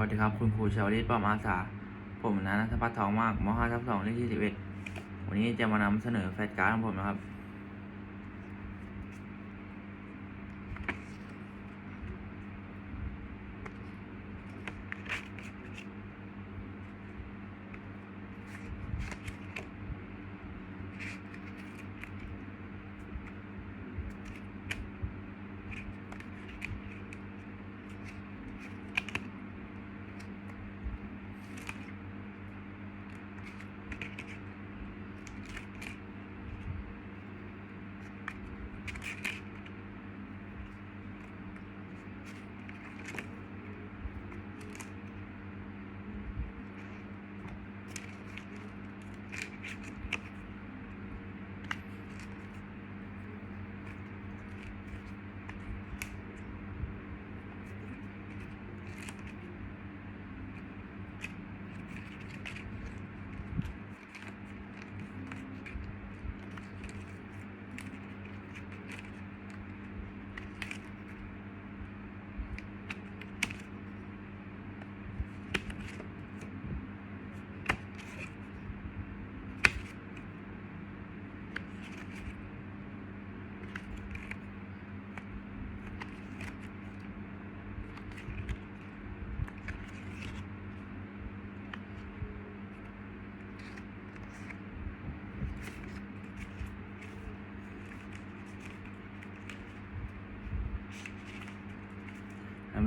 วัสดีครับ คุณครูชาวลิตป้อมอาสา ผมนะนัทพัฒน์ทองมากม 5 ทับ2เลขที่11วันนี้จะมานำเสนอแฟลชการ์ดของผมนะครับ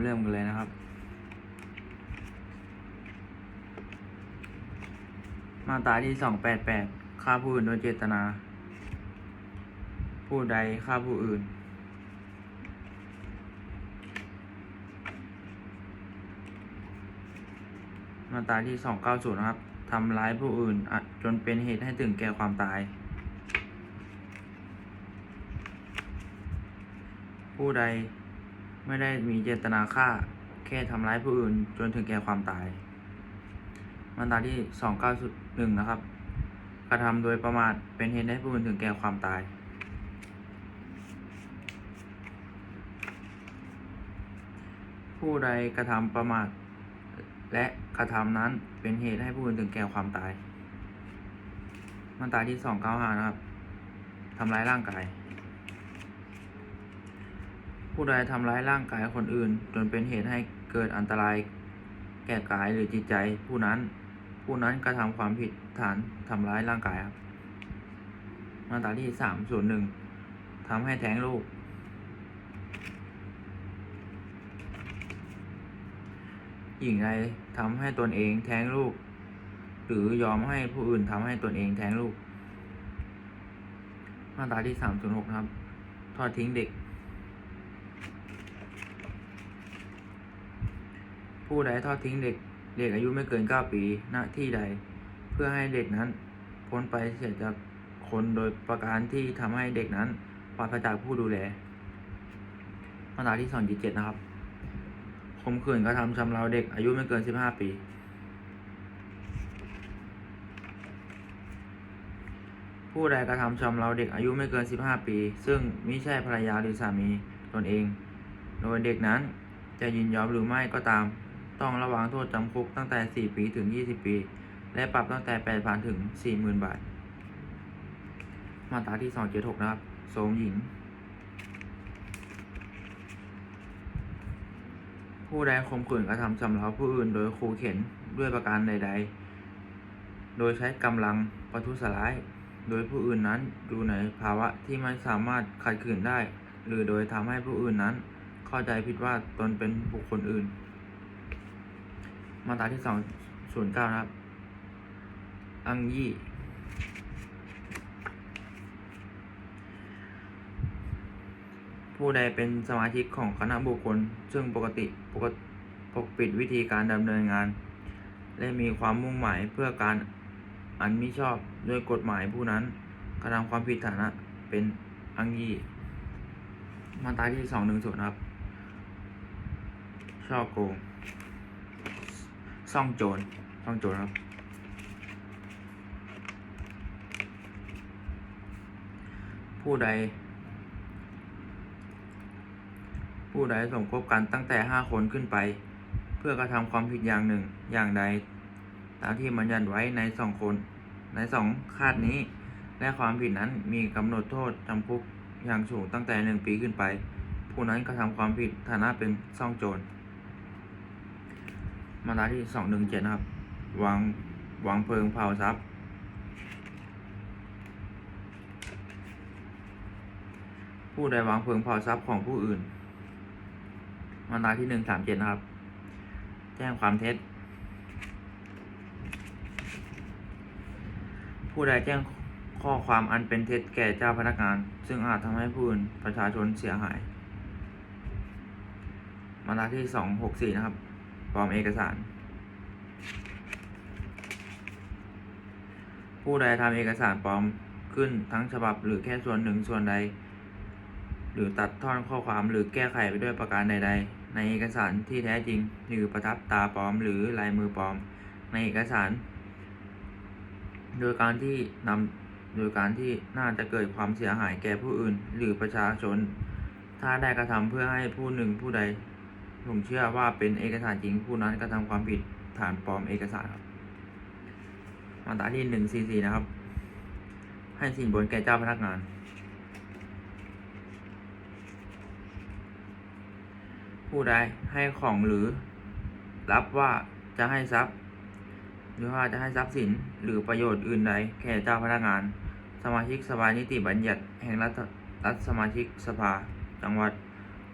เริ่มกันเลยนะครับ มาตราที่288ฆ่าผู้อื่นโดยเจตนา ผู้ใดฆ่าผู้อื่น มาตราที่290นะครับทำร้ายผู้อื่นจนเป็นเหตุให้ถึงแก่ความตาย ผู้ใด ไม่ได้มีเจตนาฆ่า แค่ทำร้ายผู้อื่นจนถึงแก่ความตาย มาตราที่ 291 นะครับ กระทำโดยประมาทเป็นเหตุให้ผู้อื่นถึงแก่ความตายผู้ใดกระทำประมาทและกระทำนั้นเป็นเหตุให้ผู้อื่นถึงแก่ความตาย มาตราที่295นะครับทำร้ายร่างกาย ผู้ใดทำร้ายร่างกายคนอื่น จนเป็นเหตุให้เกิดอันตรายแก่กายหรือจิตใจผู้นั้น ผู้นั้นกระทำความผิดฐานทำร้ายร่างกายครับมาตราที่สามส่วนหนึ่งทำให้แท้งลูก หญิงใดทำให้ตนเองแท้งลูก หรือยอมให้ผู้อื่นทำให้ตนเองแท้งลูก มาตราที่สามส่วนหกครับ ทอดทิ้งเด็ก ผู้ใดทอดทิ้งเด็กเด็กอายุไม่เกิน 9 ปีหน้าที่ใด เพื่อให้เด็กนั้นพ้นไปเสียจากคนโดยประการที่ทำให้เด็กนั้นปราศจากผู้ดูแลมาตราที่2.7นะครับข่มขืนกระทำชำเราเด็กอายุไม่เกิน 15 ปีผู้ใดกระทำชำเราเด็กอายุไม่เกิน 15 ปี ซึ่งมิใช่ภรรยาหรือสามีตนเอง โดยเด็กนั้นจะยินยอมหรือไม่ก็ตาม ต้องระวังโทษจำคุกตั้งแต่ 4 ปีถึง 20 ปี และปรับตั้งแต่ 8,000 ถึง 40,000 บาท มาตราที่ 276 นะครับโสมหญิง ผู้ใดข่มขืนกระทำชำเราผู้อื่นโดยขู่เข็นด้วยประการใด ๆ โดยใช้กำลังประทุษร้าย โดยผู้อื่นนั้นอยู่ในภาวะที่ไม่สามารถขัดขืนได้ หรือโดยทำให้ผู้อื่นนั้น เข้าใจผิดว่าตนเป็นบุคคลอื่น มาตราที่สองศูนย์เก้านะครับ อังยี่ ผู้ใดเป็นสมาชิกของคณะบุคคล ซึ่งปกติปกปกปิดวิธีการดำเนินงาน และมีความมุ่งหมายเพื่อการอันมิชอบด้วยกฎหมายผู้นั้นกระทำความผิดฐานะเป็นอังยี่ มาตราที่สองหนึ่งศูนย์ครับ ช่อโกง ซ่องโจรซ่องโจรครับ ผู้ใด ผู้ใดสมคบกันตั้งแต่ห้าคนขึ้นไป เพื่อกระทำความผิดอย่างหนึ่งอย่างใด ตามที่บัญญัติไว้ในสองคน ในสองคาดนี้ และความผิดนั้นมีกำหนดโทษจำคุกอย่างสูงตั้งแต่หนึ่งปีขึ้นไป ผู้นั้นกระทำความผิดฐานะเป็นซ่องโจร มาตราที่สองหนึ่งเจ็ดนะครับ วางวางเพลิงเผาทรัพย์ผู้ใดวางเพลิงเผาทรัพย์ของผู้อื่น มาตราที่หนึ่งสามเจ็ดนะครับ แจ้งความเท็จ ผู้ใดแจ้งข้อความอันเป็นเท็จแก่เจ้าพนักงาน ซึ่งอาจทำให้ผู้อื่นประชาชนเสียหาย มาตราที่สองหกสี่นะครับ ปลอมเอกสาร ผู้ใดทำเอกสารปลอมขึ้นทั้งฉบับหรือแค่ส่วนหนึ่งส่วนใด หรือตัดท่อนข้อความหรือแก้ไขไปด้วยประการใด ๆ ในเอกสารที่แท้จริง หรือประทับตาปลอมหรือลายมือปลอม ในเอกสาร โดยการที่นำโดยการที่น่าจะเกิดความเสียหายแก่ผู้อื่น หรือประชาชน ถ้าได้กระทำเพื่อให้ผู้หนึ่งผู้ใด หลงเชื่อว่าเป็นเอกสารจริงผู้นั้นกระทำความผิดฐานปลอมเอกสารครับมาตราที่หนึ่งสี่สี่นะครับ ให้สินบนแก่เจ้าพนักงาน ผู้ใดให้ของหรือ รับว่าจะให้ทรัพย์ หรือว่าจะให้ทรัพย์สินหรือประโยชน์อื่นใดแก่เจ้าพนักงาน สมาชิกสภานิติบัญญัติแห่งรัฐรัฐสมาชิกสภาจังหวัด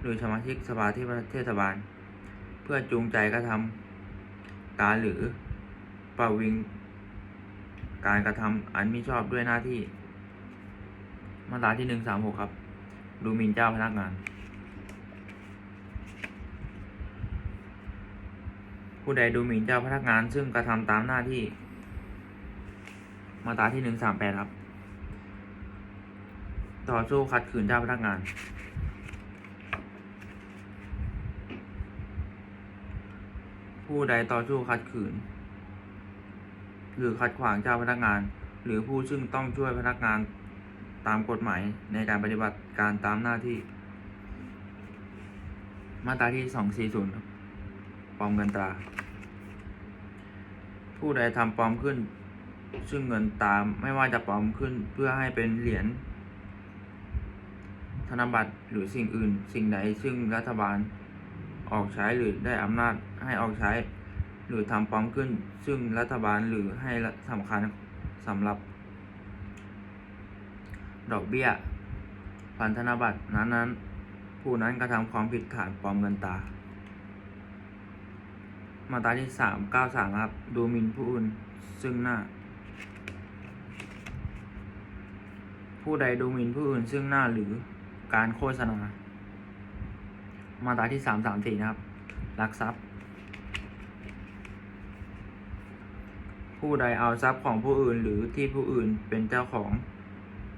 หรือสมาชิกสภาที่เทศบาล เพื่อจูงใจกระทำการหรือประวิง การกระทำอันมิชอบด้วยหน้าที่ มาตราที่หนึ่งสามหกครับ ดูหมิ่นเจ้าพนักงาน ผู้ใดดูหมิ่นเจ้าพนักงาน ซึ่งกระทำตามหน้าที่ มาตราที่หนึ่งสามแปดครับ ต่อสู้ขัดขืนเจ้าพนักงาน ผู้ใดต่อสู้ขัดขืน หรือขัดขวางเจ้าพนักงาน หรือผู้ซึ่งต้องช่วยพนักงานตามกฎหมายในการปฏิบัติการตามหน้าที่ มาตราที่สองสี่ศูนย์ปลอมเงินตรา ผู้ใดทำปลอมขึ้น ซึ่งเงินตามไม่ว่าจะปลอมขึ้นเพื่อให้เป็นเหรียญธนบัตรหรือสิ่งอื่น สิ่งใดซึ่งรัฐบาล ออกใช้หรือได้อำนาจให้ออกใช้ หรือทำปลอมขึ้น ซึ่งรัฐบาลหรือให้สำคัญสำหรับ ดอกเบี้ย พันธนบัตรนั้นๆ ผู้นั้นกระทำความผิดฐานปลอมเงินตรามาตราที่สามเก้าสามครับ ดูหมิ่นผู้อื่นซึ่งหน้า ผู้ใดดูหมิ่นผู้อื่นซึ่งหน้าหรือการโฆษณา มาตราที่สามสามสี่นะครับลักทรัพย์ ผู้ใดเอาทรัพย์ของผู้อื่นหรือที่ผู้อื่นเป็นเจ้าของ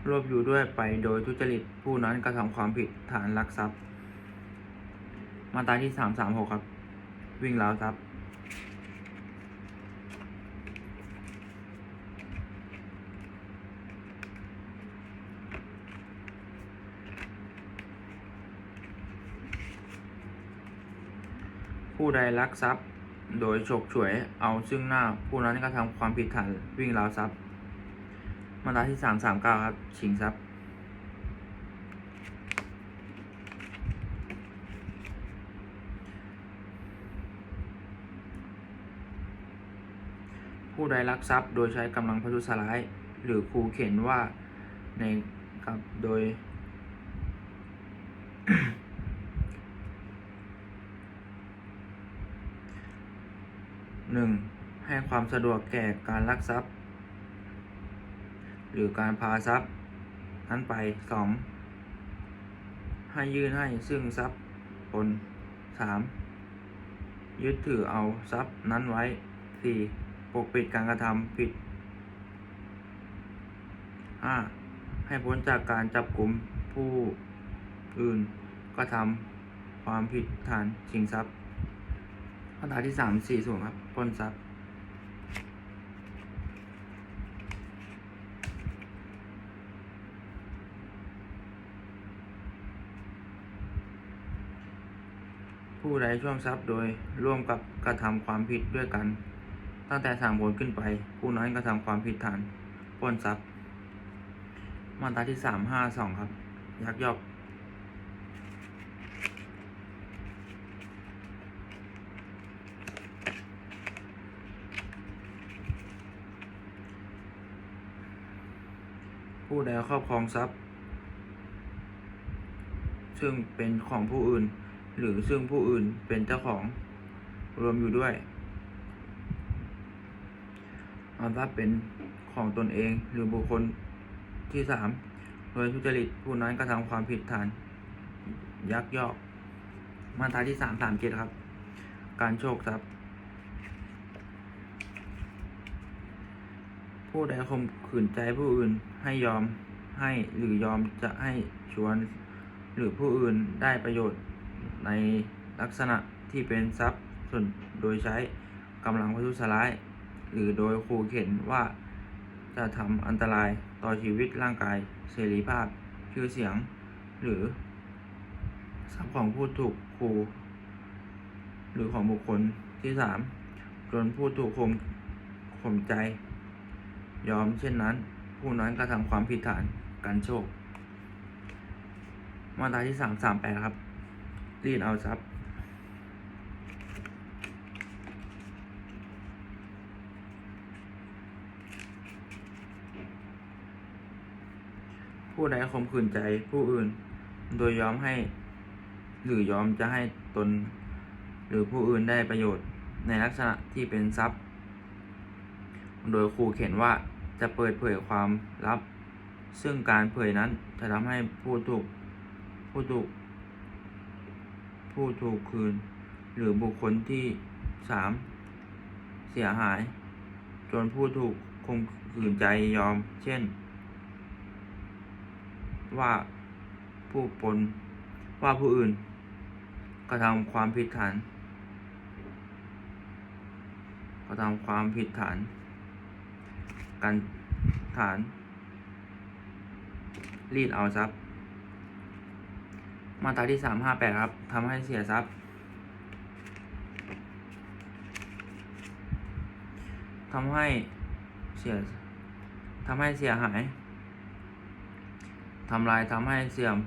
รวบอยู่ด้วยไปโดยทุจริตผู้นั้นกระทำความผิดฐานลักทรัพย์ มาตราที่สามสามหกครับ วิ่งราวทรัพย์ ผู้ใดลักทรัพย์ โดยฉกฉวยเอาซึ่งหน้าผู้นั้นกระทำความผิดฐานวิ่งราวทรัพย์ มาตราที่สามสามเก้าครับชิงทรัพย์ ผู้ใดลักทรัพย์ โดยใช้กำลังประทุษร้าย หรือขู่เข็นว่าในครับโดย หนึ่งให้ความสะดวกแก่การลักทรัพย์ หรือการพาทรัพย์ นั้นไปสองให้ยื่นให้ซึ่งทรัพย์ผลสามยึดถือเอาทรัพย์นั้นไว้สี่ปกปิดการกระทำผิดห้าให้พ้นจากการจับกลุ่มผู้อื่นก็ทำความผิดฐานชิงทรัพย์ มาตราที่สามสี่ส่วนครับปล้นทรัพย์ผู้ใดช่วงทรัพย์โดยร่วมกับกระทำความผิดด้วยกัน ตั้งแต่สามคนขึ้นไป ผู้นั้นกระทำความผิดฐานปล้นทรัพย์ มาตราที่สามห้าสองครับ ยักยอก ผู้ใดครอบครองทรัพย์ ซึ่งเป็นของผู้อื่น หรือซึ่งผู้อื่นเป็นเจ้าของรวมอยู่ด้วยเอาทรัพย์เป็นของตนเองหรือบุคคลที่สามโดยทุจริตผู้นั้นกระทำความผิดฐาน ยักยอก มาตราที่สามสามเจ็ดครับ การโชคทรัพย์ ผู้ใดข่มขืนใจผู้อื่นให้ยอมให้หรือยอมจะให้ชวน หรือผู้อื่นได้ประโยชน์ในลักษณะที่เป็นทรัพย์ส่วนโดยใช้กำลังประทุษร้าย หรือโดยขู่เข็นว่าจะทำอันตรายต่อชีวิตร่างกายเสรีภาพ ชื่อเสียง หรือทรัพย์ของผู้ถูกขู่หรือของบุคคลที่สามจนผู้ถูกข่มข่มใจ ยอมเช่นนั้น ผู้นั้นกระทำความผิดฐานการโชค มาตราที่สามสามแปดครับ รีดเอาทรัพย์ผู้ใดข่มขืนใจผู้อื่น โดยยอมให้ หรือยอมจะให้ตน หรือผู้อื่นได้ประโยชน์ในลักษณะที่เป็นทรัพย์ โดยขู่เข็นว่า จะเปิดเผยความลับ ซึ่งการเผยนั้นจะทำให้ผู้ถูกผู้ถูก ผู้ถูกคืน หรือบุคคลที่สามเสียหาย จนผู้ถูกข่มขืนใจยอม เช่น ว่าผู้ปนว่าผู้อื่นกระทำความผิดฐานกระทำความผิดฐาน การฐาน รีดเอาทรัพย์ มาตราที่สามห้าแปดครับทำให้เสียทรัพย์ทำให้เสียทำให้เสียหายทำลายทำให้เสื่อม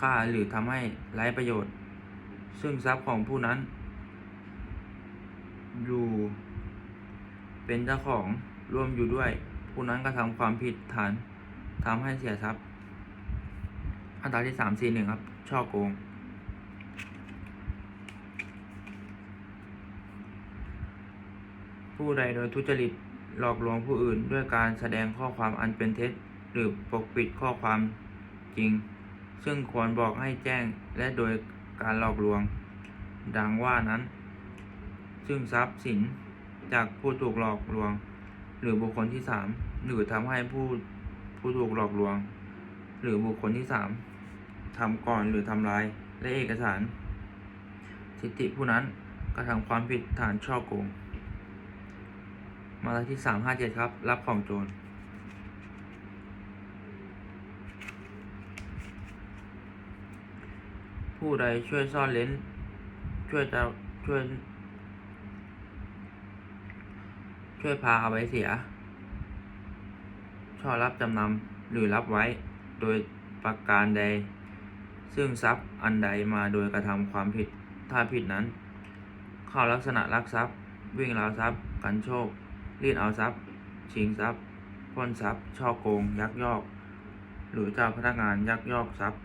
ค่าหรือทำให้ไร้ประโยชน์ ซึ่งทรัพย์ของผู้นั้น อยู่ เป็นเจ้าของร่วมอยู่ด้วย ผู้นั้นก็ทำความผิดฐานทำให้เสียทรัพย์อันตราที่สามสี่หนึ่งครับ ช่อโกง ผู้ใดโดยทุจริตหลอกลวงผู้อื่นด้วยการแสดงข้อความอันเป็นเท็จ หรือปกปิดข้อความจริง ซึ่งควรบอกให้แจ้งและโดยการหลอกลวง ดังว่านั้น ซึ่งทรัพย์สินจากผู้ถูกหลอกลวง หรือบุคคลที่สามหรือทำให้ผู้ผู้ถูกหลอกลวง หรือบุคคลที่สามทำก่อนหรือทำลายและเอกสาร สิทธิผู้นั้นกระทำความผิดฐานช่อโกง มาตราที่สามห้าเจ็ดครับ รับของโจร ผู้ใดช่วยซ่อนเล้นช่วยจะช่วย ช่วยพาเอาไว้เสีย ช่อรับจำนำหรือรับไว้ โดยประการใด ซึ่งทรัพย์อันใดมาโดยกระทำความผิด ถ้าผิดนั้น เข้าลักษณะลักทรัพย์ วิ่งราวทรัพย์ กันโชค รีดเอาทรัพย์ ชิงทรัพย์ปล้นทรัพย์ ช่อโกง ยักยอก หรือเจ้าพนักงานยักยอกทรัพย์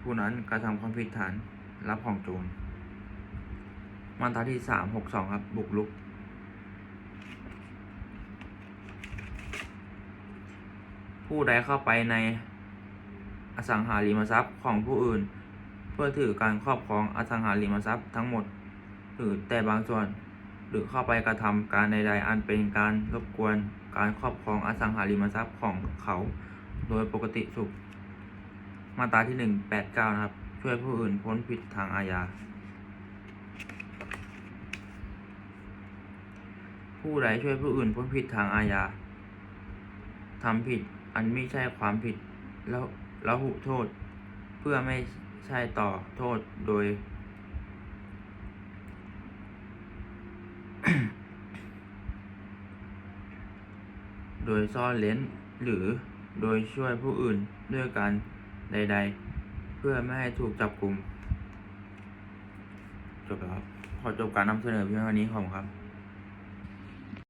ผู้นั้นกระทำความผิดฐานรับของโจรมาตราที่สามหกสองครับ บุกรุก ผู้ใดเข้าไปในอสังหาริมทรัพย์ของผู้อื่น เพื่อถือการครอบครองอสังหาริมทรัพย์ทั้งหมด หรือแต่บางส่วน หรือเข้าไปกระทำการใดๆ อันเป็นการรบกวนการครอบครองอสังหาริมทรัพย์ของเขา โดยปกติสุข มาตราที่หนึ่งแปดเก้านะครับ ช่วยผู้อื่นพ้นผิดทางอาญาผู้ใดช่วยผู้อื่นพ้นผิดทางอาญาทำผิด อันไม่ใช่ความผิดแล้วละหุโทษ เพื่อไม่ใช่ต่อโทษโดย โดยซ่อนเล้นหรือโดยช่วยผู้อื่นด้วยการใด ๆ เพื่อไม่ให้ถูกจับกลุ่มจบแล้วขอจบการนำเสนอเพียงเท่านี้ขอบคุณครับ